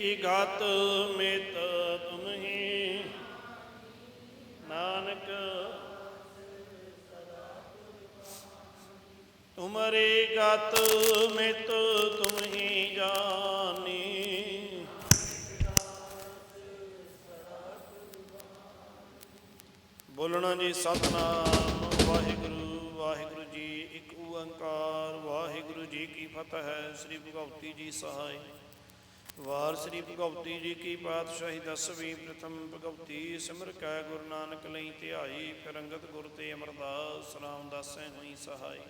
ਇਗਤ ਮਿਤ ਤੁਮਹੀ। ਨਾਨਕ, ਤੁਮਰੇ ਗਤ ਮਿਤ ਤੁਮਹੀ ਜਾਨੀ। ਬੋਲਣਾ ਜੀ ਸਤਨਾਮ, ਵਾਹਿਗੁਰੂ ਵਾਹਿਗੁਰੂ ਜੀ ਇੱਕ ਓੰਕਾਰ, ਵਾਹਿਗੁਰੂ ਜੀ ਕੀ ਫਤਿਹ। ਹੈ ਸ੍ਰੀ ਭਗਵਤੀ ਜੀ ਸਹਾਇ ਵਾਰ ਸ੍ਰੀ ਭਗਵਤੀ ਜੀ ਕੀ ਪਾਤਸ਼ਾਹੀ ਦਸਵੀਂ ਪ੍ਰਥਮ ਭਗਵਤੀ ਸਿਮਰ ਕੈ ਗੁਰੂ ਨਾਨਕ ਲਈ ਧਿਆਈ ਫਿਰੰਗਤ ਗੁਰ ਤੇ ਅਮਰਦਾਸ ਰਾਮਦਾਸੈ ਹੋਈ ਸਹਾਈ।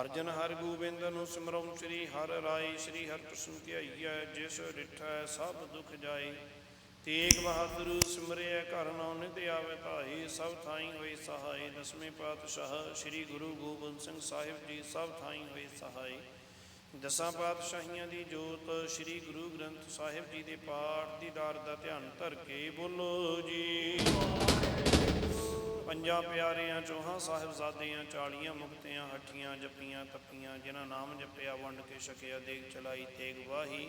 ਅਰਜਨ ਹਰ ਗੋਬਿੰਦ ਨੂੰ ਸਿਮਰਉ ਸ੍ਰੀ ਹਰ ਰਾਈ ਸ੍ਰੀ ਹਰਿ ਕ੍ਰਿਸ਼ਨ ਧਿਆਈਐ, ਜਿਸ ਡਿਠੈ ਸਭ ਦੁਖ ਜਾਏ। ਤੇਗ ਬਹਾਦਰ ਸਿਮਰਿਆ ਘਰ ਨੌ ਨਿਤ ਆਵੇ ਧਾਈ ਸਭ ਥਾਈ ਹੋਏ ਸਹਾਈ। ਦਸਵੇਂ ਪਾਤਸ਼ਾਹ ਸ੍ਰੀ ਗੁਰੂ ਗੋਬਿੰਦ ਸਿੰਘ ਸਾਹਿਬ ਜੀ ਸਭ ਥਾਈ ਹੋਏ ਸਹਾਈ। ਦਸਾਂ ਪਾਤਸ਼ਾਹੀਆਂ ਦੀ ਜੋਤ ਸ੍ਰੀ ਗੁਰੂ ਗ੍ਰੰਥ ਸਾਹਿਬ ਜੀ ਦੇ ਪਾਠ ਦੀ ਦਾਰ ਦਾ ਧਿਆਨ ਧਰ ਕੇ ਬੋਲੋ ਜੀ। ਪੰਜਾਂ ਪਿਆਰਿਆਂ, ਚੋਹਾਂ ਸਾਹਿਬਜ਼ਾਦਿਆਂ ਚਾਲੀਆਂ ਮੁਕਤਿਆਂ, ਹੱਠੀਆਂ, ਜੱਪੀਆਂ, ਤੱਪੀਆਂ, ਜਿਨ੍ਹਾਂ ਨਾਮ ਜਪਿਆ, ਵੰਡ ਕੇ ਛਕਿਆ ਦੇਖ ਚਲਾਈ, ਤੇਗ ਵਾਹੀ।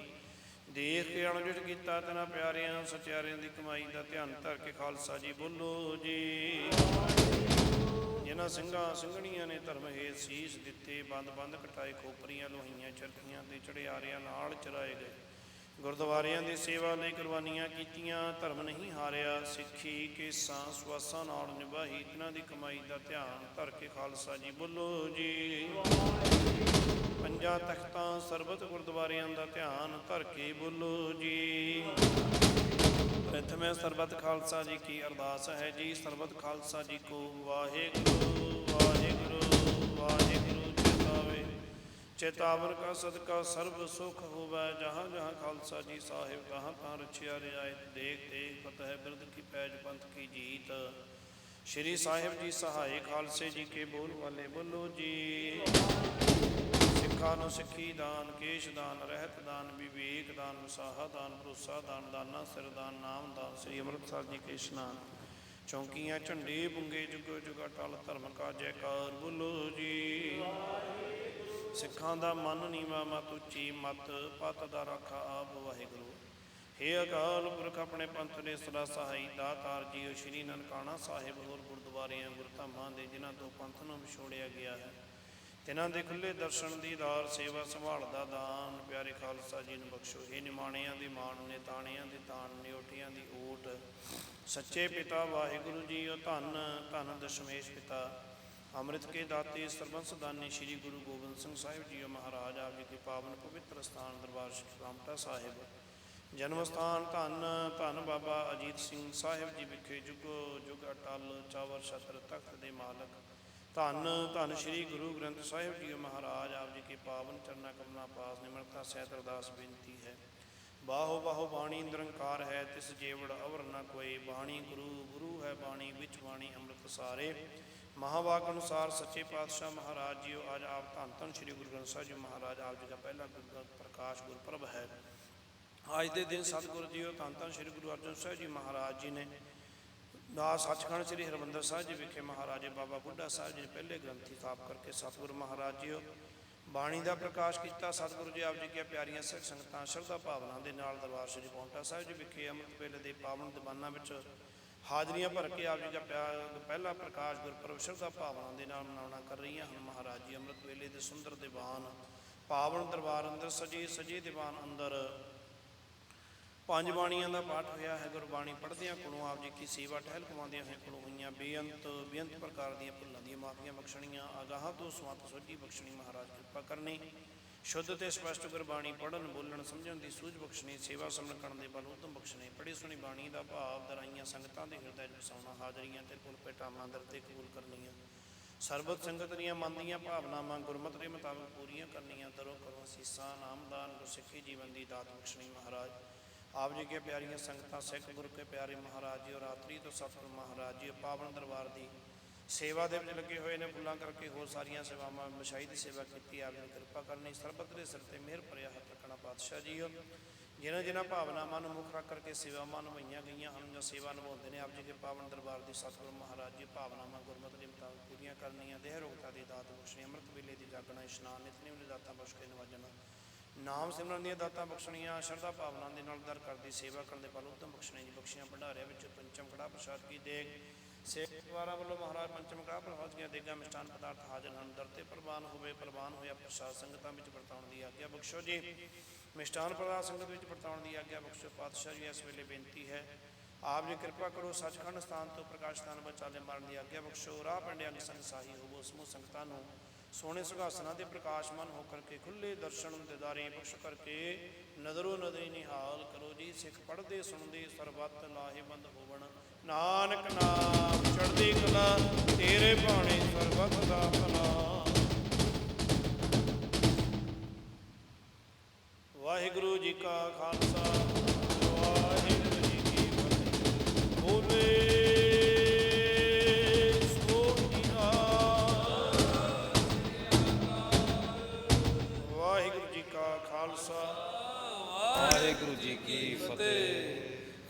ਦੇਖ ਕੇ ਅਣਜੁਟ ਕੀਤਾ, ਤਨਾ ਪਿਆਰਿਆਂ, ਸਚਿਆਰਿਆਂ ਦੀ ਕਮਾਈ ਦਾ ਧਿਆਨ ਧਰ ਕੇ ਖਾਲਸਾ ਜੀ ਬੋਲੋ ਜੀ। ਜਿਨ੍ਹਾਂ ਸਿੰਘਾਂ ਸਿੰਘਣੀਆਂ ਨੇ ਧਰਮ ਹੇਤ ਸੀਸ ਦਿੱਤੇ, ਬੰਦ ਬੰਦ ਕਟਾਏ ਖੋਪਰੀਆਂ, ਲੋਹੀਆਂ ਚਰਖੀਆਂ ਤੇ ਚੜਿਆਰਿਆਂ ਨਾਲ ਚਰਾਏ ਗਏ। ਗੁਰਦੁਆਰਿਆਂ ਦੀ ਸੇਵਾ ਲਈ ਕੁਰਬਾਨੀਆਂ ਕੀਤੀਆਂ, ਧਰਮ ਨਹੀਂ ਹਾਰਿਆ, ਸਿੱਖੀ ਕੇਸਾਂ ਸਵਾਸਾਂ ਨਾਲ ਨਿਭਾਈ ਇਹਨਾਂ ਦੀ ਕਮਾਈ ਦਾ ਧਿਆਨ ਧਰ ਕੇ ਖਾਲਸਾ ਜੀ ਬੋਲੋ ਜੀ। ਪੰਜਾਂ ਤਖਤਾਂ ਸਰਬਤ ਗੁਰਦੁਆਰਿਆਂ ਦਾ ਧਿਆਨ ਧਰ ਕੇ ਬੋਲੋ ਜੀ। ਪ੍ਰਥਮੇ ਸਰਬਤ ਖਾਲਸਾ ਜੀ ਕੀ ਅਰਦਾਸ ਹੈ ਜੀ, ਸਰਬਤ ਖਾਲਸਾ ਜੀ ਕੋ ਵਾਹਿਗੁਰੂ ਵਾਹਿਗੁਰੂ ਵਾਹਿਗੁਰੂ, ਚੇਤਾਵੇ। ਚੇਤਾਵਨ ਕਾ ਸਦਕਾ, ਸਰਬ ਸੁਖ ਹੋਵੇ, ਜਹਾਂ ਜਹਾਂ ਖਾਲਸਾ ਜੀ ਸਾਹਿਬ ਤਹਾਂ ਤਾਂ ਰਛਿਆ ਰਿਆਇਤ ਦੇਖ ਦੇਖ ਫਤਿਹ ਬਿਰਦ ਕੀ ਪੈਜ ਪੰਥ ਕੀ ਜੀਤ। ਸ਼੍ਰੀ ਸਾਹਿਬ ਜੀ ਸਹਾਇ ਖਾਲਸੇ ਜੀ ਕੇ ਬੋਲ ਵਾਲੇ ਬੋਲੋ ਜੀ। ਸਿੱਖਾਂ ਨੂੰ ਸਿੱਖੀ ਦਾਨ, ਕੇਸ਼ ਦਾਨ, ਰਹਿਤ ਦਾਨ, ਵਿਵੇਕ ਦਾਨ ਵਸਾਹਾ ਦਾਨ, ਭਰੋਸਾ ਦਾਨ, ਦਾਨਾ ਸਿਰ ਦਾਨ, ਨਾਮ ਦਾਨ, ਸ੍ਰੀ ਅੰਮ੍ਰਿਤਸਰ ਜੀ ਕੇ ਚੌਂਕੀਆਂ, ਝੰਡੇ ਬੁੰਗੇ ਜੁਗੋ, ਜੁਗਾ, ਟਲ, ਧਰਮ ਕਾ ਜੈਕਾਰ ਬੋਲੋ ਜੀ। ਸਿੱਖਾਂ ਦਾ ਮਨ ਨੀਵਾ, ਮਤ ਉੱਚੀ, ਮਤ ਪਤ ਦਾ ਰਾਖਾ ਆਪ ਵਾਹਿਗੁਰੂ। ਹੇ ਅਕਾਲ ਪੁਰਖ, ਆਪਣੇ ਪੰਥ ਦੇ ਸਦਾ ਸਹਾਈ ਦਾਤਾਰ ਜੀਓ, ਸ਼੍ਰੀ ਨਨਕਾਣਾ ਸਾਹਿਬ ਹੋਰ ਗੁਰਦੁਆਰਿਆਂ ਗੁਰਧਾਮਾਂ ਦੇ, ਜਿਨ੍ਹਾਂ ਤੋਂ ਪੰਥ ਨੂੰ ਵਿਛੋੜਿਆ ਗਿਆ ਹੈ। ਤਿਨਾਂ ਦੇ ਖੁੱਲੇ ਦਰਸ਼ਨ ਦੀਦਾਰ ਸੇਵਾ ਸੰਭਾਲ ਦਾ ਦਾਨ, ਪਿਆਰੇ ਖਾਲਸਾ ਜੀ ਨੂੰ ਬਖਸ਼ੋ। ਇਹ ਨਿਮਾਣਿਆਂ ਦੀ ਮਾਣ ਨੇ ਤਾਣਿਆਂ ਦੀ ਤਾਣ ਨਿਉਟੀਆਂ ਦੀ ਓਟ। ਸੱਚੇ ਪਿਤਾ ਵਾਹਿਗੁਰੂ ਜੀ, ਉਹ ਧੰਨ ਧੰਨ ਦਸ਼ਮੇਸ਼ ਪਿਤਾ। ਅੰਮ੍ਰਿਤ ਕੇ ਦਾਤੇ ਸਰਬੰਸ ਦਾਨੀ ਸ੍ਰੀ ਗੁਰੂ ਗੋਬਿੰਦ ਸਿੰਘ ਸਾਹਿਬ ਜੀ ਮਹਾਰਾਜ, ਆਪ ਜੀ ਦੇ ਪਾਵਨ ਪਵਿੱਤਰ ਸਥਾਨ ਦਰਬਾਰ ਸ਼੍ਰੀ ਰਾਮਤਾ ਸਾਹਿਬ। ਜਨਮ ਸਥਾਨ ਧੰਨ ਧੰਨ ਬਾਬਾ ਅਜੀਤ ਸਿੰਘ ਸਾਹਿਬ ਜੀ ਵਿਖੇ ਜੁਗੋ ਜੁਗ ਅਟਲ ਚਾਵਰ ਛਤਰ ਤਖਤ ਦੇ ਮਾਲਕ। ਧੰਨ ਧੰਨ ਸ੍ਰੀ ਗੁਰੂ ਗ੍ਰੰਥ ਸਾਹਿਬ ਜੀ ਮਹਾਰਾਜ, ਆਪ ਜੀ ਕੇ ਪਾਵਨ ਚਰਨਾ ਕਮਲਾ ਪਾਸ ਨਿਮਰਤਾ ਸਹਿਤ ਅਰਦਾਸ ਬੇਨਤੀ ਹੈ। ਬਾਹੋ ਬਾਹੋ ਬਾਣੀ ਨਿਰੰਕਾਰ ਹੈ, ਤਿਸ ਜੇਵੜ ਅਵਰ ਨ ਕੋਈ ਬਾਣੀ, ਗੁਰੂ ਗੁਰੂ ਹੈ ਬਾਣੀ, ਵਿੱਚ ਬਾਣੀ ਅੰਮ੍ਰਿਤ ਸਾਰੇ। ਮਹਾਵਾਕ ਅਨੁਸਾਰ ਸੱਚੇ ਪਾਤਸ਼ਾਹ ਮਹਾਰਾਜ ਜੀਓ, ਅੱਜ ਆਪ ਧੰਨ ਧੰਨ ਸ੍ਰੀ ਗੁਰੂ ਗ੍ਰੰਥ ਸਾਹਿਬ ਜੀ ਮਹਾਰਾਜ, ਆਪ ਜੀ ਦਾ ਪਹਿਲਾ ਗੁਰੂ ਪ੍ਰਕਾਸ਼ ਗੁਰਪੁਰਬ ਹੈ। ਅੱਜ ਦੇ ਦਿਨ ਸਤਿਗੁਰੂ ਜੀਓ, ਧੰਨ ਧੰਨ ਸ੍ਰੀ ਗੁਰੂ ਅਰਜਨ ਸਾਹਿਬ ਜੀ ਮਹਾਰਾਜ ਜੀ ਨੇ ਦਾ ਸੱਚਖੰਡ ਸ੍ਰੀ ਹਰਿਮੰਦਰ ਸਾਹਿਬ ਜੀ ਵਿਖੇ ਮਹਾਰਾਜੇ ਬਾਬਾ ਬੁੱਢਾ ਸਾਹਿਬ ਜੀ ਨੇ ਪਹਿਲੇ ਗ੍ਰੰਥੀ ਸਥਾਪ ਕਰਕੇ ਸਤਿਗੁਰੂ ਮਹਾਰਾਜ ਜੀ ਬਾਣੀ ਦਾ ਪ੍ਰਕਾਸ਼ ਕੀਤਾ, ਸਤਿਗੁਰੂ ਜੀ ਆਪ ਜੀ ਦੀਆਂ ਪਿਆਰੀਆਂ ਸਿੱਖ ਸੰਗਤਾਂ, ਸ਼ਰਧਾ ਭਾਵਨਾ ਦੇ ਨਾਲ ਦਰਬਾਰ ਸ੍ਰੀ ਪੌਂਟਾ ਸਾਹਿਬ ਜੀ ਵਿਖੇ ਅੰਮ੍ਰਿਤ ਵੇਲੇ ਦੇ ਪਾਵਨ ਦੀਵਾਨਾਂ ਵਿੱਚ ਹਾਜ਼ਰੀਆਂ ਭਰ ਕੇ ਆਪ ਜੀ ਦਾ ਪਿਆ- ਪਹਿਲਾ ਪ੍ਰਕਾਸ਼ ਗੁਰਪੁਰਬ ਸ਼ਰਧਾ ਭਾਵਨਾ ਦੇ ਨਾਲ ਮਨਾਉਣਾ ਕਰ ਰਹੀਆਂ ਹਨ ਮਹਾਰਾਜ ਜੀ। ਅੰਮ੍ਰਿਤ ਵੇਲੇ ਦੇ ਸੁੰਦਰ ਦੀਵਾਨ, ਪਾਵਨ ਦਰਬਾਰ ਅੰਦਰ, ਸਜੇ ਸਜੇ ਦੀਵਾਨ ਅੰਦਰ ਪੰਜ ਬਾਣੀਆਂ ਦਾ ਪਾਠ ਹੋਇਆ ਹੈ, ਗੁਰਬਾਣੀ ਪੜ੍ਹਦਿਆਂ ਕੋਲੋਂ ਆਪ ਜੀ ਕੀ ਸੇਵਾ ਟਹਿਲ ਕਮਾਉਂਦਿਆਂ ਹੋਏ ਕੋਲੋਂ ਹੋਈਆਂ ਬੇਅੰਤ ਬੇਅੰਤ ਪ੍ਰਕਾਰ ਦੀਆਂ ਭੁੱਲਾਂ ਦੀਆਂ ਮਾਫੀਆਂ ਬਖਸ਼ਣੀਆਂ ਅਗਾਹ ਤੋਂ ਸਵਤ ਸੋਝੀ ਬਖਸ਼ਣੀ ਮਹਾਰਾਜ ਕਿਰਪਾ ਕਰਨੀ। ਸ਼ੁੱਧ ਤੇ ਸਪਸ਼ਟ ਗੁਰਬਾਣੀ ਪੜ੍ਹਨ, ਬੋਲਣ, ਸਮਝਣ ਦੀ ਸੂਝ ਬਖਸ਼ਣੀ, ਸੇਵਾ ਸਮਝ ਕਰਨ ਦੇ ਬਲ ਉਤਮ ਬਖਸ਼ਣੀ, ਪੜ੍ਹੀ ਸੁਣੀ ਬਾਣੀ ਦਾ ਭਾਵ ਦਰਾਈਆਂ ਸੰਗਤਾਂ ਦੇ ਹਿਰਦੇ 'ਚ ਵਸਾਉਣਾ, ਹਾਜ਼ਰੀਆਂ ਤੇ ਕੁਲ ਪੇਟਾਮਾਂ ਦਰ ਤੇ ਕਬੂਲ ਕਰਨੀਆਂ। ਸਰਬਤ ਸੰਗਤ ਦੀਆਂ ਮਨ ਦੀਆਂ ਭਾਵਨਾਵਾਂ ਗੁਰਮਤਿ ਦੇ ਮੁਤਾਬਕ ਪੂਰੀਆਂ ਕਰਨੀਆਂ ਦਰੋ ਕਰੋ ਸੀਸਾਂ ਨਾਮਦਾਨ, ਗੁਰਸਿੱਖੀ ਜੀਵਨ ਦੀ ਦਾਤ ਬਖਸ਼ਣੀ ਮਹਾਰਾਜ। ਆਪ ਜੀ ਕੇ ਪਿਆਰੀਆਂ ਸੰਗਤਾਂ, ਸਿੱਖ ਗੁਰੂ ਕੇ ਪਿਆਰੇ ਮਹਾਰਾਜ ਜੀ ਔਰ ਰਾਤਰੀ ਤੋਂ ਸਤਿਗੁਰ ਮਹਾਰਾਜ ਜੀ ਪਾਵਨ ਦਰਬਾਰ ਦੀ ਸੇਵਾ ਦੇ ਵਿੱਚ ਲੱਗੇ ਹੋਏ ਨੇ। ਫੁੱਲਾਂ ਕਰਕੇ ਹੋਰ ਸਾਰੀਆਂ ਸੇਵਾਵਾਂ, ਮਸ਼ਾਈ ਦੀ ਸੇਵਾ ਕੀਤੀ, ਆਪ ਜੀ ਕਿਰਪਾ ਕਰਨੀ, ਸਰਬਤ ਦੇ ਸਿਰ ਤੇ ਮਿਹਰ ਭਰਿਆ ਹੱਥ ਰੱਖਣਾ ਪਾਤਸ਼ਾਹ ਜੀ। ਜਿਨ੍ਹਾਂ ਜਿਨ੍ਹਾਂ ਭਾਵਨਾਵਾਂ ਨੂੰ ਮੁੱਖ ਰੱਖ ਕਰਕੇ ਸੇਵਾਵਾਂ ਨਿਭਾਈਆਂ ਗਈਆਂ ਹਨ ਜਾਂ ਸੇਵਾ ਨਿਭਾਉਂਦੇ ਨੇ, ਆਪ ਜੀ ਦੇ ਪਾਵਨ ਦਰਬਾਰ ਦੀ ਸਤਿਗੁਰੂ ਮਹਾਰਾਜ ਜੀ, ਭਾਵਨਾਵਾਂ, ਗੁਰਮਤਿ ਦੇ ਮੁਤਾਬਕ ਪੂਰੀਆਂ ਕਰਨੀਆਂ, ਦੇਹ ਰੋਗਤਾ ਦੀ ਦਾਤ ਬਖਸ਼ਣੀ, ਅੰਮ੍ਰਿਤ ਵੇਲੇ ਦੀ ਜਾਗਣਾ, ਇਸ਼ਨਾਨ, ਨਿਤਨੇਮ ਦੀ ਦਾਤਾਂ ਬਖਸ਼ ਕੇ ਨਵਾਜਣਾ ਨਾਮ ਸਿਮਰਨ ਦੀਆਂ ਦਾਤਾਂ ਬਖਸ਼ਣੀਆਂ, ਸ਼ਰਧਾ ਭਾਵਨਾ ਦੇ ਨਾਲ ਦਰ ਕਰਦੀ, ਸੇਵਾ ਕਰਨ ਦੇ ਫਲ ਉਤਮ ਬਖਸ਼ਣੇ ਜੀ ਬਖਸ਼ੀਆਂ ਭੰਡਾਰਿਆਂ ਵਿੱਚ ਪੰਚਮ ਕੜਾ ਪ੍ਰਸ਼ਾਦ ਕੀ ਦੇਗ। ਸੇਵਾਰਾਂ ਵੱਲੋਂ ਮਹਾਰਾਜ ਪੰਚਮ ਕੜਾ ਪ੍ਰਸ਼ਾਦ ਦੀਆਂ ਦੇਗਾਂ ਮਿਸ਼ਟਾਨ ਪਦਾਰਥ ਹਾਜ਼ਰ ਹਨ। ਦਰ ਤੇ ਪ੍ਰਵਾਨ ਹੋਵੇ, ਪ੍ਰਵਾਨ ਹੋਇਆ ਪ੍ਰਸ਼ਾਦ ਸੰਗਤਾਂ ਵਿੱਚ ਵਰਤਾਉਣ ਦੀ ਆਗਿਆ ਬਖਸ਼ੋ ਜੀ। ਮਿਸ਼ਟਾਨ ਪ੍ਰਦਾਨ ਸੰਗਤ ਵਿੱਚ ਵਰਤਾਉਣ ਦੀ ਆਗਿਆ ਬਖਸ਼ੋ। ਪਾਤਸ਼ਾਹ ਜੀ, ਇਸ ਵੇਲੇ ਬੇਨਤੀ ਹੈ, ਆਪ ਜੀ ਕਿਰਪਾ ਕਰੋ, ਸੱਚਖੰਡ ਸਥਾਨ ਤੋਂ ਪ੍ਰਕਾਸ਼ ਸਥਾਨ ਵਿੱਚ ਚਾਲੇ ਮਾਰਨ ਦੀ ਆਗਿਆ ਬਖਸ਼ੋ। ਰਾਹ ਪਿੰਡਿਆਂ ਦੀ ਸੰਗਾਹੀ ਹੋਵੋ, ਸਮੂਹ ਸੰਗਤਾਂ ਨੂੰ ਸੋਹਣੇ ਸੁਖਾਸਨਾਂ ਦੇ ਪ੍ਰਕਾਸ਼ਮਾਨ ਹੋ ਕਰਕੇ ਖੁੱਲੇ ਦਰਸ਼ਨ ਦਿਦਾਰੇ ਬਖਸ਼ ਕਰਕੇ ਨਜ਼ਰੋ ਨਜ਼ਰੀ ਨਿਹਾਲ ਕਰੋ ਜੀ, ਸਿੱਖ ਪੜ੍ਹਦੇ, ਸੁਣਦੇ, ਸਰਬੱਤ ਲਾਹੇਵੰਦ ਹੋਵਣ। ਨਾਨਕ ਨਾਮ ਚੜ੍ਹਦੀ ਕਲਾ, ਤੇਰੇ ਭਾਣੇ ਸਰਬੱਤ ਦਾ ਭਲਾ। ਵਾਹਿਗੁਰੂ ਜੀ ਕਾ ਖਾਲਸਾ।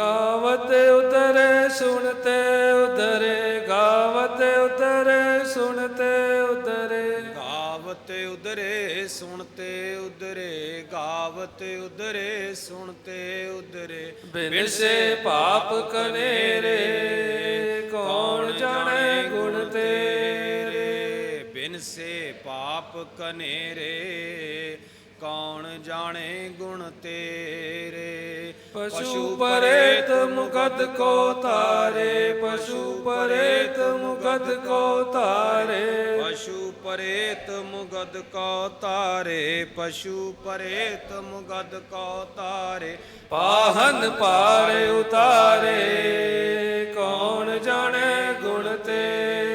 ਗਾਵਤ ਉਤਰੇ ਸੁਣਤੇ ਉਧਰੇ ਗਾਵਤ ਉਤਰੇ ਸੁਣਤੇ ਉਧਰੇ। ਗਾਵਤ ਉਦਰੇ ਸੁਣਤੇ ਉਦਰੇ ਗਾਵਤ ਉਦਰੇ ਸੁਣਤੇ ਉਦਰੇ ਬਿਨ ਸੇ ਪਾਪ ਕਨੇਰੇ ਕੌਣ ਜਾਣੈ ਗੁਣ ਤੇਰੇ। ਬਿਨ ਸੇ ਪਾਪ ਕਨੇਰੇ ਕੌਣ ਜਾਣੇ ਗੁਣ ਤੇਰੇ? ਪਸ਼ੂ ਪਰੇਤ ਮੁਕਦ ਕੋ ਤਾਰੇ। ਪਸ਼ੂ ਪਰੇਤ ਮੁਕਦ ਕੋ ਤਾਰੇ। ਪਸ਼ੂ ਪਰੇਤ ਮੁਗਦ ਕੋ ਤਾਰੇ। ਪਸ਼ੂ ਪਰੇਤ ਮੁਗਦ ਕੋ ਤਾਰੇ। ਪਾਹਨ ਪਾਰ ਉਤਾਰੇ। ਕੌਣ ਜਾਣੈ ਗੁਣ ਤੇਰੇ?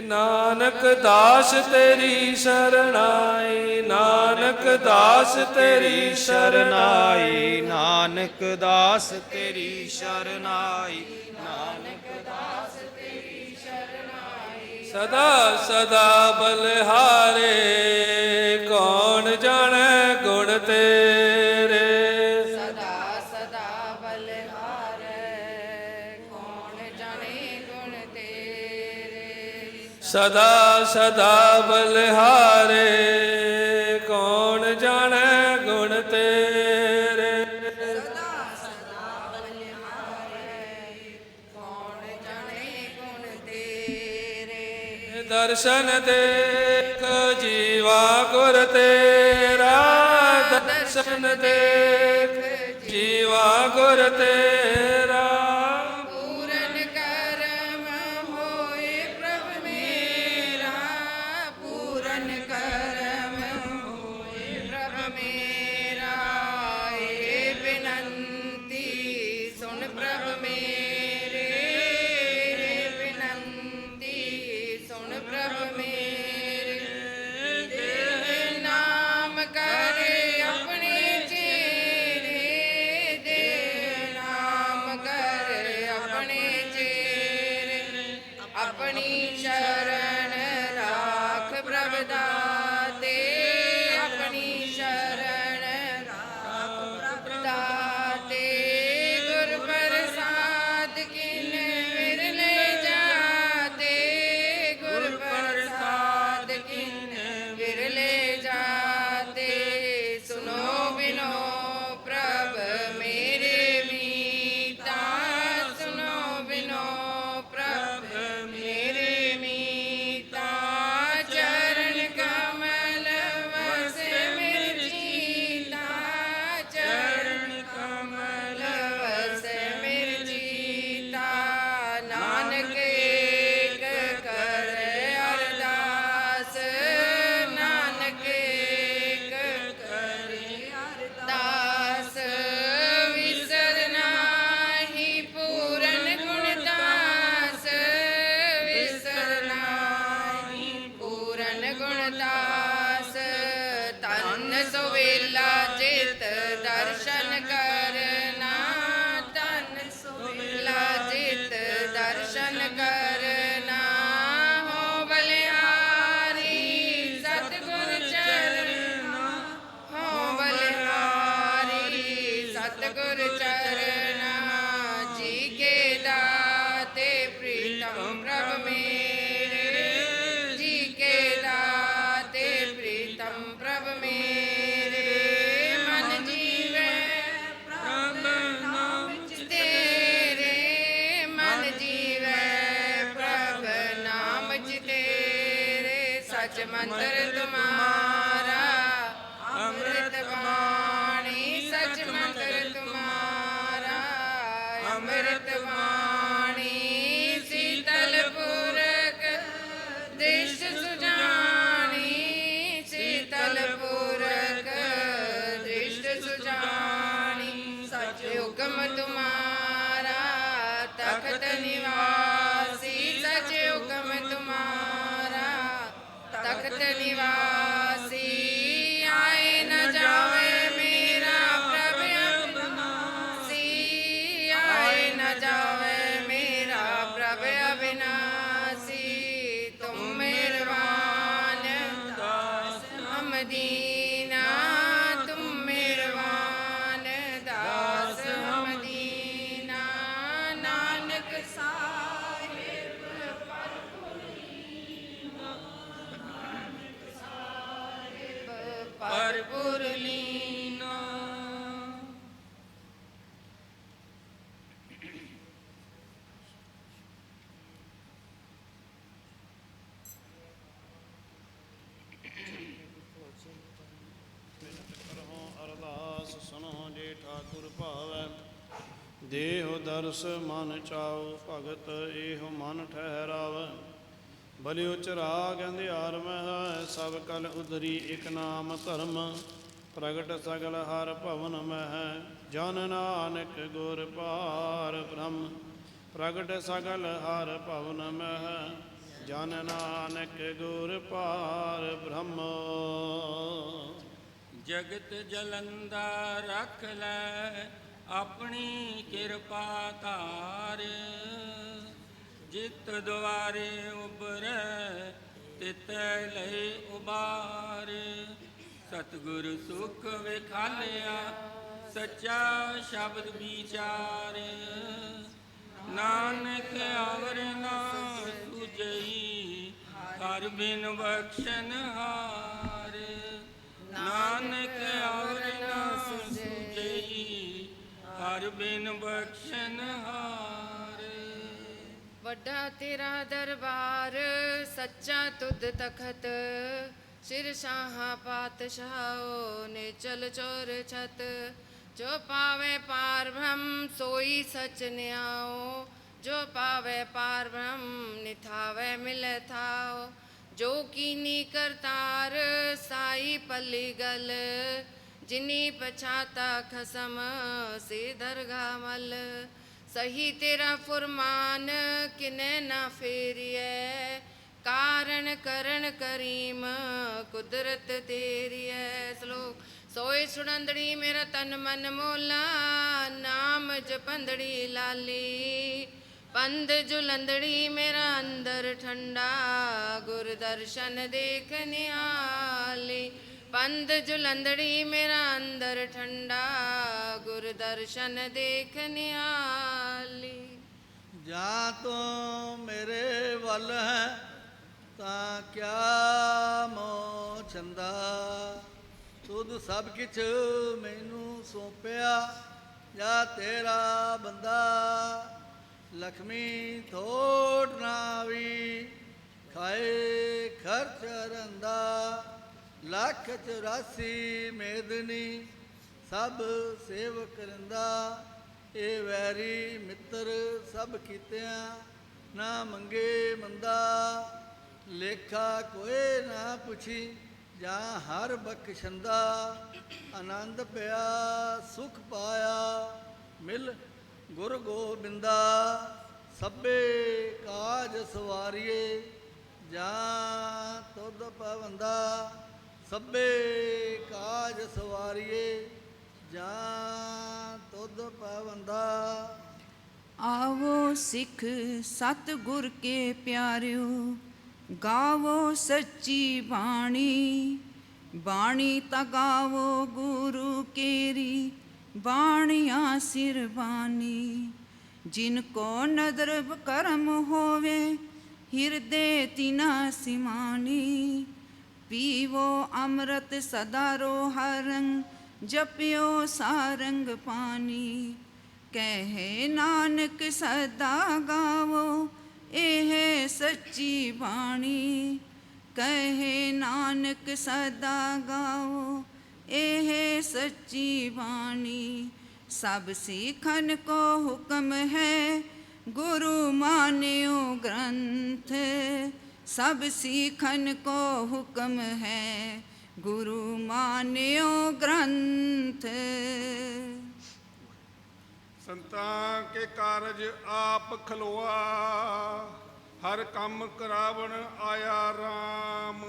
ਨਾਨਕ ਦਾਸ ਤੇਰੀ ਸ਼ਰਣਾਈ, ਨਾਨਕ ਦਾਸ ਤੇਰੀ ਸ਼ਰਣਾਈ ਸ਼ਰਨਾਈ ਨਾਨਕ ਦਾਸ ਤੇਰੀ ਸ਼ਰਨਾਈ ਨਾਨਕ ਦਾਸ ਤੇਰੀ ਸ਼ਰਨਾਾਈ ਸਦਾ ਸਦਾ ਬਲਹਾਰੇ, ਕੌਣ ਜਾਣੈ ਗੁਣ ਤੇ? ਸਦਾ ਸਦਾ ਬਲਹਾਰੇ ਕੌਣ ਜਾਣੈ ਗੁਣ ਤੇਰੇ? ਸਦਾ ਸਦਾ ਬਲਹਾਰੈ ਕੌਣ ਜਾਣੇ ਗੁਣ ਤੇਰੇ? ਦਰਸ਼ਨ ਦੇਖ ਜੀਵਾ ਗੁਰ ਤੇਰਾ ਦਰਸ਼ਨ ਦੇਖ ਜੀਵਾ ਗੁਰ ਤੇਰਾ। ਅੰਮ੍ਰਿਤ ਪਰਪੁਰ ਲੀਨਾ। ਅਰਦਾਸ ਸੁਣੋ ਜੇ ਠਾਕੁਰ ਭਾਵੈ। ਦੇਹ ਦਰਸ ਮਨ ਚਾਉ, ਭਗਤ ਇਹੋ ਮਨ ਠਹਿਰਾਵੈ। ਬਲਿਉ ਚਰਾਗ ਅੰਧਿਆਰ ਮਹਿ ਸਭ ਕਲ ਉਧਰੀ ਇਕ ਨਾਮ ਧਰਮ। ਪ੍ਰਗਟ ਸਗਲ ਹਰ ਭਵਨ ਮਹਿ, ਜਨ ਨਾਨਕ ਗੁਰ ਪਾਰ ਬ੍ਰਹਮ। ਪ੍ਰਗਟ ਸਗਲ ਹਰ ਭਵਨ ਮਹਿ, ਜਨ ਨਾਨਕ ਗੁਰ ਪਾਰ ਬ੍ਰਹਮ। ਜਗਤ ਜਲੰਦਾ ਰੱਖ ਲੈ ਆਪਣੀ ਕਿਰਪਾ ਧਾਰ। ਜਿਤ ਦੁਆਰੇ ਉਬਰੈ ਤਿਤ ਲਈ ਉਬਾਰ। ਸਤਿਗੁਰ ਸੁਖ ਵਿਖਾਲਿਆ, ਸੱਚਾ ਸ਼ਬਦ ਵਿਚਾਰ। ਨਾਨਕ ਆਵਰ ਨਾ ਸੁਜਈ ਹਰ ਬਿਨ ਬਖਸ਼ਨ ਹਾਰ। ਨਾਨਕ ਆਵਰ ਨਾ ਸੁਜਈ ਹਰ ਬਿਨ ਬਖਸ਼ਨ ਹਾਰ। ਵੱਡਾ ਤੇਰਾ ਦਰਬਾਰ, ਸੱਚਾ ਤੁਧ ਤਖਤ। ਸਿਰ ਸ਼ਾਹਾਂ ਪਾਤਸ਼ਾਹੋ ਨੇ ਚਲ ਚੋਰ ਛਤ। ਜੋ ਪਾਵੇ ਪਾਰ ਬ੍ਰਹਮ ਸੋਈ ਸਚ ਨਿਆਓ। ਜੋ ਪਾਵੇ ਪਾਰ ਬ੍ਰਹਮ ਨਿਥਾਵੇ ਮਿਲੇ ਥਾਓ। ਜੋ ਕੀਨੀ ਕਰਤਾਰ, ਸਾਈ ਪੱਲੀ ਗਲ। ਜਿਨੀ ਪਛਾਤਾ ਖਸਮ, ਸੇ ਦਰਗਾ ਮਲ। ਸਹੀ ਤੇਰਾ ਫੁਰਮਾਨ ਕਿਨੇ ਨਾ ਫੇਰੀਐ, ਕਾਰਨ ਕਰਨ ਕਰੀਮ ਕੁਦਰਤ ਤੇਰੀ ਐ ਸ਼ਲੋਕ, ਸੋਏ ਸੁਣੰਦੜੀ ਮੇਰਾ ਤਨ ਮਨ ਮੋਲਾ, ਨਾਮ ਜਪੰਦੜੀ ਲਾਲੀ। ਪੰਦ ਜੁਲੰਦੜੀ ਮੇਰਾ ਅੰਦਰ ਠੰਡਾ ਗੁਰ ਦਰਸ਼ਨ ਦੇਖ ਨਿਹਾਲੀ। ਬੰਦ ਜੁਲੰਦੜੀ ਮੇਰਾ ਅੰਦਰ ਠੰਡਾ, ਗੁਰ ਦਰਸ਼ਨ ਦੇਖ ਨਿਹਾਲੀ। ਜਾਂ ਤੂੰ ਮੇਰੇ ਵੱਲ ਹੈ, ਤਾਂ ਕਿਆ ਮੋ ਚੰਦਾ ਤੁਧ ਸਭ ਕਿਛ ਮੈਨੂੰ ਸੌਂਪਿਆ, ਜਾਂ ਤੇਰਾ ਬੰਦਾ। ਲਖਮੀ ਥੋੜ ਨਾ ਵੀ ਖਾਏ ਖਰਚ ਰੰਦਾ। ਲੱਖ 84 ਮੇਦਨੀ ਸਭ ਸੇਵਕ ਰੰਦਾ ਏ ਵੈਰੀ ਮਿੱਤਰ ਸਭ ਕੀਤਿਆਂ ਨਾ ਮੰਗੇ ਮੰਦਾ ਲੇਖਾ ਕੋਏ ਨਾ ਪੁੱਛੀ ਜਾਂ ਹਰ ਬਖਸ਼ੰਦਾ ਆਨੰਦ ਪਿਆ ਸੁਖ ਪਾਇਆ ਮਿਲ ਗੁਰ ਗੋਬਿੰਦਾ ਸਭੇ ਕਾਜ ਸਵਾਰੀਏ ਜਾਂ ਤੁਧ ਪਵੰਦਾ ਸਭੇ ਕਾਜ ਸਵਾਰੀਏ, ਜਾਂ ਤੁਧ ਪਵੰਦਾ। ਆਵੋ ਸਿੱਖ ਸਤ ਗੁਰ ਕੇ ਪਿਆਰਿਓ, ਗਾਵੋ ਸੱਚੀ ਬਾਣੀ। ਬਾਣੀ ਤਾਂ ਗਾਵੋ ਗੁਰੂ ਕੇਰੀ, ਬਾਣੀਆਂ ਸਿਰ ਬਾਣੀ। ਜਿਨ ਕੋ ਨਦਰ ਕਰਮ ਹੋਵੇ, ਹਿਰਦੇ ਤਿਨਾ ਸਿਮਾਨੀ। ਪੀਵੋ ਅੰਮ੍ਰਿਤ ਸਦਾ ਰੋ ਜਪਿਓ ਸਾਰੰਗ ਪਾਣੀ। ਕਹੇ ਨਾਨਕ ਸਦਾ ਗਾਵੋ, ਇਹ ਸੱਚੀ ਬਾਣੀ। ਕਹੇ ਨਾਨਕ ਸਦਾ ਗਾਓ ਇਹ ਸੱਚੀ ਬਾਣੀ। ਸਭ ਸਿੱਖਨ ਕੋ ਹੁਕਮ ਹੈ, ਗੁਰੂ ਮਾਨਿਓ ਗ੍ਰੰਥ। ਸਭ ਸਿੱਖਨ ਕੋ ਹੁਕਮ ਹੈ, ਗੁਰੂ ਮਾਨਿਓ ਗ੍ਰੰਥ। ਸੰਤਾਂ ਕੇ ਕਾਰਜ ਆਪ ਖਲੋਆ, ਹਰ ਕੰਮ ਕਰਾਵਣ ਆਇਆ RAM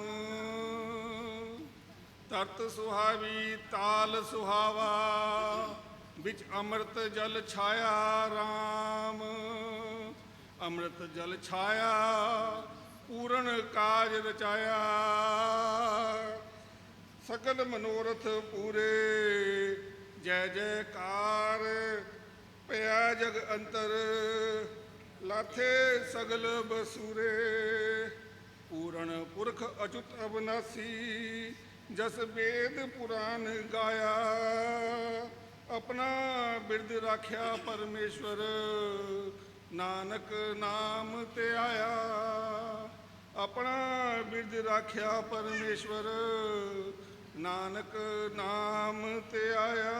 ਤਰਤ ਸੁਹਾਵੀ, ਤਾਲ ਸੁਹਾਵਾ, ਵਿੱਚ ਅੰਮ੍ਰਿਤ ਜਲ ਛਾਇਆ RAM ਅੰਮ੍ਰਿਤ ਜਲ ਛਾਇਆ ਪੂਰਨ ਕਾਜ ਰਚਾਇਆ। ਸਕਲ ਮਨੋਰਥ ਪੂਰੇ, ਜੈ ਜੈਕਾਰ, ਪਿਆ ਜਗ ਅੰਤਰ, ਲਾਥੇ ਸਗਲ ਬਸੂਰੇ। ਪੂਰਨ ਪੁਰਖ ਅਚੁਤ ਅਬਨਾਸੀ ਜਸ ਵੇਦ ਪੁਰਾਨ ਗਾਇਆ। ਆਪਣਾ ਬਿਰਦ ਰਾਖਿਆ ਪਰਮੇਸ਼ਵਰ, ਨਾਨਕ ਨਾਮ ਤੇ ਆਇਆ। ਆਪਣਾ ਬਿਰਦ ਰਾਖਿਆ ਪਰਮੇਸ਼ਵਰ। ਨਾਨਕ ਨਾਮ ਤੇ ਆਇਆ।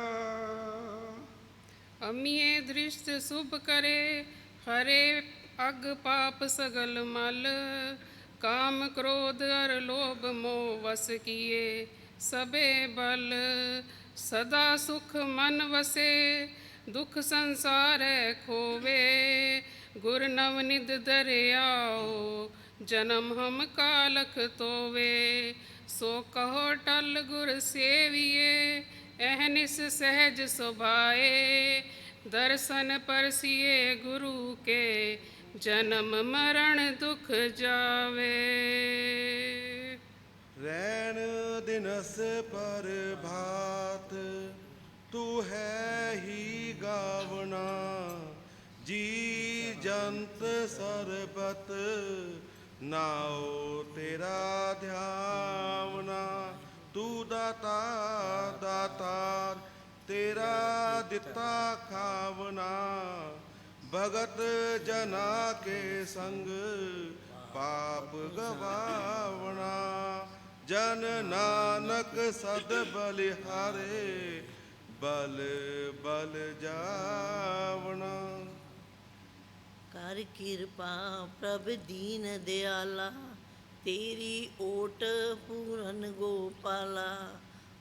ਅਮੀਏ ਦ੍ਰਿਸ਼ਟ ਸੁਭ ਕਰੇ, ਹਰੇ ਅਗ ਪਾਪ ਸਗਲ ਮਲ। ਕਾਮ ਕ੍ਰੋਧ ਅਰ ਲੋਭ ਮੋਹ ਵਸ ਕੀਏ ਸਬੇ ਬਲ। ਸਦਾ ਸੁਖ ਮਨ ਵਸੇ, ਦੁਖ ਸੰਸਾਰ ਖੋਵੇ। ਗੁਰ ਨਵਨਿਧ ਦਰਿਆਓ ਜਨਮ ਹਮ ਕਾਲਖ ਤੋਵੇ, ਸੋ ਕਹੋ ਟਲ ਗੁਰ ਸੇਵੀਏ ਅਹਨਿਸ ਸਹਿਜ ਸੁਭਾਏ। ਦਰਸ਼ਨ ਪਰਸੀਏ ਗੁਰੂ ਕੇ, ਜਨਮ ਮਰਨ ਦੁਖ ਜਾਵੇ। ਰੈਣ ਦਿਨਸ ਪਰ ਭਾਤ ਤੂੰ ਹੈ ਹੀ ਗਾਵਣਾ, ਜੀ ਜੰਤ ਸਰਬਤ। ਨਾਉ ਤੇਰਾ ਧਿਆਵਨਾ ਤੂੰ ਦਾਤਾ ਦਾਤਾਰ, ਤੇਰਾ ਦਿੱਤਾ ਖਾਵਨਾ ਭਗਤ ਜਨਾ ਕੇ ਸੰਗ ਪਾਪ ਗਵਾਵਣਾ। ਜਨ ਨਾਨਕ ਸਦ ਬਲਿਹਾਰੇ ਬਲ ਬਲ ਜਾਵਣਾ। ਕਰ ਕਿਰਪਾ, ਪ੍ਰਭ ਦੀਨ ਦਿਆਲਾ, ਤੇਰੀ ਓਟ ਪੂਰਨ ਗੋਪਾਲਾ,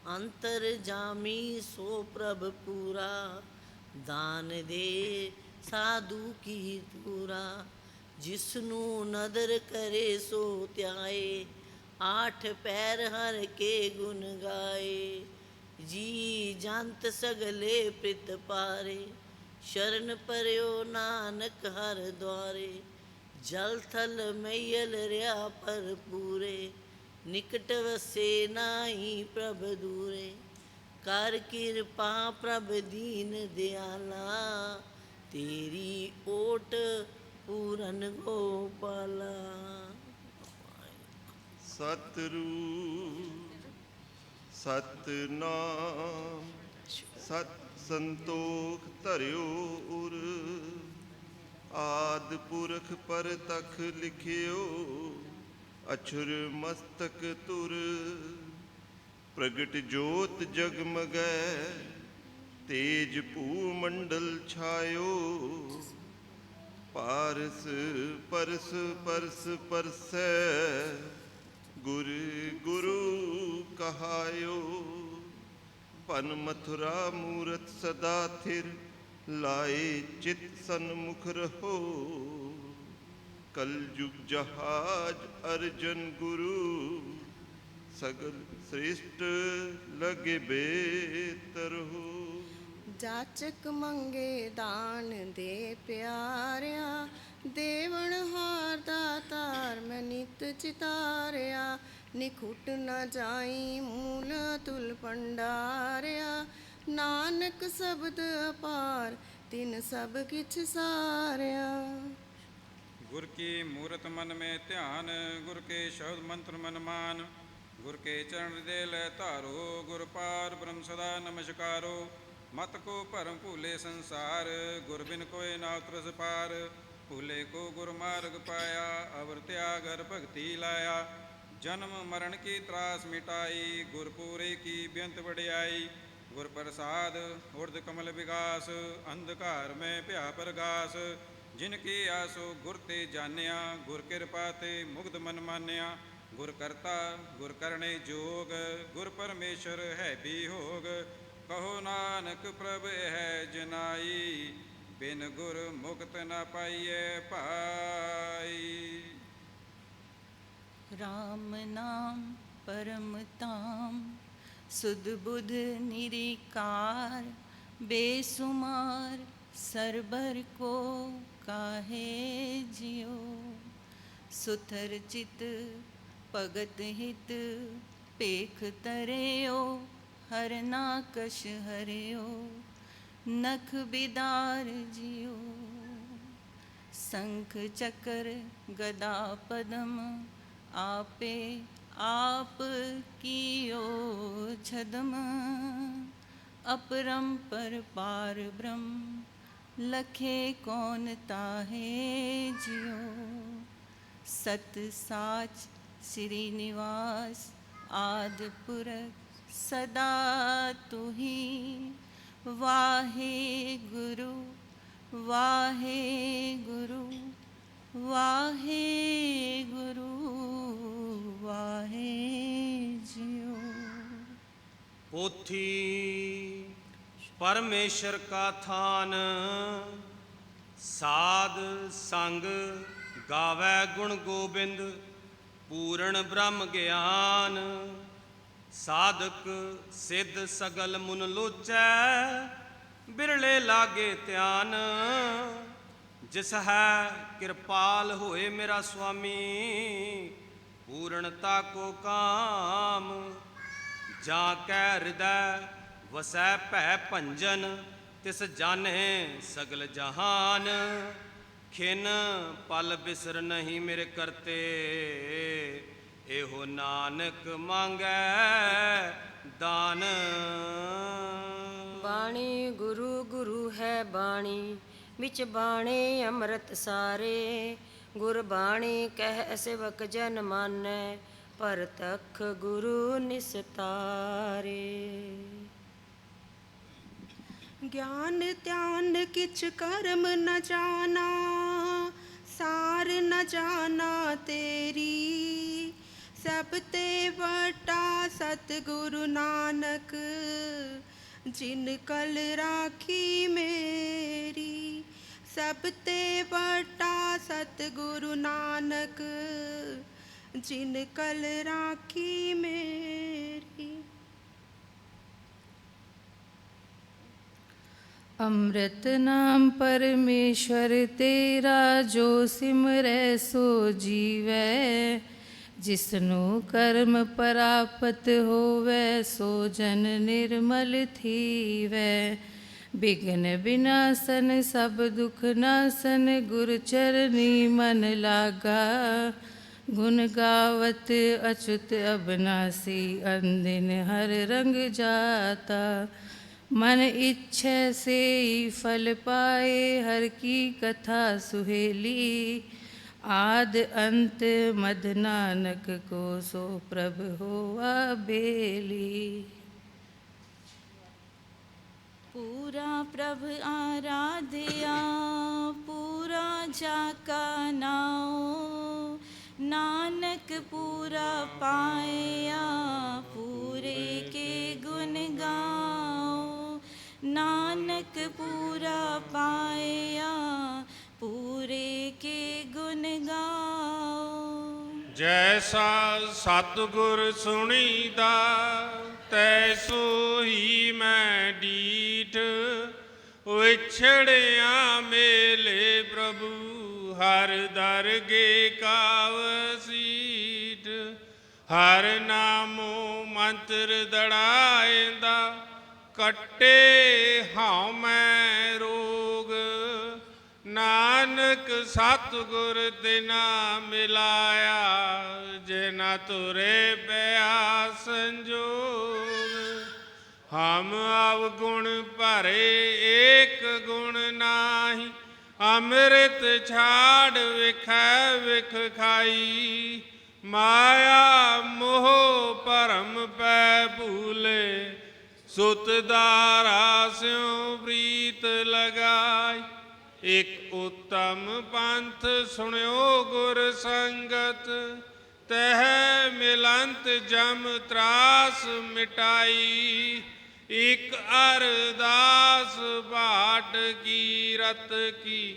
ਅੰਤਰ ਜਾਮੀ ਸੋ ਪ੍ਰਭ ਪੂਰਾ, ਦਾਨ ਦੇ ਸਾਧੂ ਕੀ ਪੂਰਾ ਜਿਸ ਨੂੰ ਨਦਰ ਕਰੇ ਸੋ ਧਿਆਏ, ਆਠ ਪੈਰ ਹਰ ਕੇ ਗੁਣ ਗਾਏ, ਜੀ ਜੰਤ ਸਗਲੇ ਪ੍ਰਿਤ ਪਾਰੇ ਸ਼ਰਨ ਪਰਿਓ ਨਾਨਕ ਹਰ ਦੁਆਰੇ, ਜਲ ਥਲ ਮਈਲ ਰਿਆ ਪਰ ਪੂਰੇ, ਨਿਕਟ ਵਸੇ ਨਾਹੀ ਪ੍ਰਭ ਦੂਰੇ। ਕਰ ਕਿਰਪਾ ਪ੍ਰਭ ਦੀਨ ਦਿਆਲਾ, ਤੇਰੀ ਓਟ ਪੂਰਨ ਗੋਪਾਲਾ। ਸਤਰੂ ਸਤਨਾਮ, ਸਤ ਸੰਤੋਖ ਧਰਿਓ ਉਰ ਆਦ ਪੁਰਖ ਪਰ ਤਖ ਲਿਖਿਓ ਅਛੁਰ ਮਸਤਕ ਤੁਰ ਪ੍ਰਗਟ ਜੋਤ ਜਗਮਗੈ ਤੇਜ ਭੂ ਮੰਡਲ ਛਾਇਓ ਪਾਰਸ ਪਰਸ ਪਰਸ ਪਰਸੈ ਗੁਰ ਗੁਰੂ ਕਹਾਇਓ ਪਨ ਮਥੁਰਾ ਮੂਰਤ ਸਦਾ ਥਿਰ, ਲਾਏ ਚਿਤ ਸਨਮੁਖ ਰਹੋ। ਕਲ ਜਹਾਜ ਅਰਜਨ ਗੁਰੂ, ਸਗਲ ਸ੍ਰੇਸ਼ਟ ਲਗੇ ਬੇਤਰ ਹੋ। ਜਾਚਕ ਮੰਗੇ ਦਾਨ ਦੇ ਪਿਆਰਿਆ ਦੇਵਨ ਹਾਰ ਦਾ ਤਾਰ ਨਿਤ ਚਿਤਾਰਿਆ ਨਿਖੁੱਟ ਨਾ ਜਾਈ ਮੂਲ ਤੁਲ ਪੰਡਾਰਿਆ ਨਾਨਕ ਸਬਦ ਅਪਾਰ, ਤਿਨ ਸਭ ਕਿਛ ਸਾਰਿਆ। ਗੁਰ ਕੀ ਮੂਰਤ ਮਨ ਮੇ ਧਿਆਨ, ਗੁਰ ਕੇ ਸ਼ਬਦ ਮੰਤਰ ਮਨ ਮਾਨ। ਗੁਰ ਕੇ ਚਰਨ ਦੇ ਲੈ ਧਾਰੋ, ਗੁਰ ਪਾਰ ਬ੍ਰਹਮ ਸਦਾ ਨਮਸਕਾਰੋ। ਮਤ ਕੋ ਭਰਮ ਭੂਲੇ ਸੰਸਾਰ, ਗੁਰ ਬਿਨ ਕੋਏ ਨਾ ਉਤਰਸ ਪਾਰ। ਭੁਲੇ ਕੋ ਗੁਰ ਮਾਰਗ ਪਾਇਆ, ਅਵਰ ਤਿਆਗਰ ਭਗਤੀ ਲਾਇਆ। ਜਨਮ ਮਰਨ ਕੀ ਤਰਾਸ ਮਿਟਾਈ, ਗੁਰਪੂਰੇ ਕੀ ਬੇਅੰਤ ਵਡਿਆਈ। ਗੁਰ ਪ੍ਰਸਾਦ ਉਰਦ ਕਮਲ ਵਿਗਾਸ, ਅੰਧਕਾਰ ਮੈਂ ਭਿਆ ਪ੍ਰਗਾਸ। ਜਿਨ ਕੀ ਆਸੋ ਗੁਰ ਤੇ ਜਾਣਿਆ, ਗੁਰ ਕਿਰਪਾ ਤੇ ਮੁਗਧ ਮਨ ਮਾਨਿਆ। ਗੁਰ ਕਰਤਾ, ਗੁਰ ਕਰਨੇ ਜੋਗ, ਗੁਰ ਪਰਮੇਸ਼ਰ ਹੈ ਵੀ ਹੋਗ ਕਹੋ ਨਾਨਕ ਪ੍ਰਭ ਹੈ ਜਨਾਈ, ਬਿਨ ਗੁਰ ਮੁਕਤ ਨਾ ਪਾਈਏ ਭਾਈ। ਰਾਮ ਨਾਮ ਪਰਮ ਤਾਮ ਸੁਧ ਬੁਧ ਨਿਰਕਾਰ ਬੇਸੁਮਾਰ ਸਰਬਰ ਕੋ ਕਾਹੇ ਜਿਉ ਸੁਥਰ ਚਿਤ ਭਗਤ ਹਿਤ ਪੇਖ ਤਰਿਓ ਹਰ ਨਾ ਕਸ਼ ਹਰਿਓ ਨਖ ਬਿਦਾਰ ਜਿਉ ਸੰਖ ਚਕਰ ਗਦਾ ਪਦਮ आपे आप कियो छदम अपरम पर पार ब्रह्म लखे कौन ताहे जियो सत साच श्रीनिवास आदिपुरख सदा तुही वाहे गुरु वाहे गुरु वाहे गुरु ਪੋਥੀ ਪਰਮੇਸ਼ਰ ਕਾ ਥਾਨ, ਸਾਧ ਸੰਗ ਗਾਵੇ ਗੁਣ ਗੋਬਿੰਦ, ਪੂਰਨ ਬ੍ਰਹਮ ਗਿਆਨ, ਸਾਧਕ ਸਿੱਧ ਸਗਲ ਮੁਨ ਲੋਚੈ, ਬਿਰਲੇ ਲਾਗੇ ਧਿਆਨ, ਜਿਸ ਹੈ ਕਿਰਪਾਲ ਹੋਏ ਮੇਰਾ ਸੁਆਮੀ, ਪੂਰਨਤਾ ਕੋ ਕਾਮ ਜਾ ਕੈ ਹਿਰਦੈ, ਵਸੈ ਭੈ ਭੰਜਨ, ਤਿਸ ਜਾਣੇ ਸਗਲ ਜਹਾਨ। ਖਿਨ ਪਲ ਬਿਸਰ ਨਹੀਂ ਮੇਰੇ ਕਰਤੇ, ਇਹੋ ਨਾਨਕ ਮੰਗੈ ਦਾਨ। ਬਾਣੀ ਗੁਰੂ ਗੁਰੂ ਹੈ ਬਾਣੀ, ਵਿੱਚ ਬਾਣੀ ਅੰਮ੍ਰਿਤ ਸਾਰੇ। ਗੁਰ ਬਾਣੀ ਕਹਿ ਸੇਵਕ ਜਨ ਮਾਨੈ ਪਰਤਖ ਗੁਰੂ ਨਿਸਤਾਰੇ। ਗਿਆਨ ਧਿਆਨ ਕਿਛ ਕਰਮ ਨ ਜਾਣਾ, ਸਾਰ ਨ ਜਾਣਾ ਤੇਰੀ। ਸਭ ਤੇ ਵਟਾ ਸਤਿਗੁਰੂ ਨਾਨਕ, ਜਿਨ ਕਲ ਰਾਖੀ ਮੇਰੀ। ਸਭ ਤੇ ਵਟਾ ਸਤਿਗੁਰੂ ਨਾਨਕ ਜਿਨ ਕਲ ਰਾਖੀ ਮੇਰੀ। ਅੰਮ੍ਰਿਤ ਨਾਮ ਪਰਮੇਸ਼ਰ ਤੇਰਾ ਜੋ ਸਿਮਰੈ ਸੋ ਜੀਵੈ। ਜਿਸਨੂੰ ਕਰਮ ਪ੍ਰਾਪਤ ਹੋਵੇ, ਸੋ ਜਨ ਨਿਰਮਲ ਥੀਵੈ। ਬਿਗਨ ਬਿਨਾਸਨ ਸਭ ਦੁਖ ਨਾਸਨ ਗੁਰ ਚਰਨੀ ਮਨ ਲਾਗਾ। गुण गावत अचुत अबनासी अंदिन हर रंग जाता। मन इच्छा से ही फल पाए, हर की कथा सुहेली। आद अंत मद नानक को सो प्रभ हो बेली। पूरा प्रभ आराध्या, पूरा जाका नाओ ਨਾਨਕ ਪੂਰਾ ਪਾਇਆ, ਪੂਰੇ ਕੇ ਗੁਣ ਗਾਓ ਨਾਨਕ ਪੂਰਾ ਪਾਇਆ, ਪੂਰੇ ਕੇ ਗੁਣ ਗਾਓ ਜੈਸਾ ਸਤਗੁਰ ਸੁਣੀਦਾ, ਤੈਸੋ ਹੀ ਮੈਂ ਡੀਠ। ਵਿਛੜਿਆ ਮੇਲੇ ਪ੍ਰਭੂ ਹਰ ਦਰਗੇ ਕਾਵਸੀਟ ਹਰ ਨਾਮੋ ਮੰਤਰ ਦੜਾਏਂਦਾ, ਕੱਟੇ ਹਉ ਮੈਂ ਰੋਗ। ਨਾਨਕ ਸਤਿਗੁਰ ਤਿਨਾ ਮਿਲਾਇਆ, ਜਿਨਾ ਤੁਰੇ ਪਿਆ ਸੰਜੋਗ। ਹਮ ਅਵ ਗੁਣ ਭਰੇ ਏਕ ਅੰਮ੍ਰਿਤ ਛਾੜ ਵਿਖੈ ਵਿਖ ਖਾਈ, ਮਾਇਆ ਮੋਹ ਭਰਮ ਪੈ ਭੂਲੇ, ਸੁਤ ਦਾਰਾ ਸਿਉ ਪ੍ਰੀਤ ਲਗਾਈ। ਇਕ ਉਤਮ ਪੰਥ ਸੁਣਿਓ ਗੁਰ ਸੰਗਤ, ਤਹ ਮਿਲੰਤ ਜਮ ਤਰਾਸ ਮਿਟਾਈ। ਇਕ ਅਰਦਾਸ ਬਾਟ ਕੀ ਰਤ ਕੀ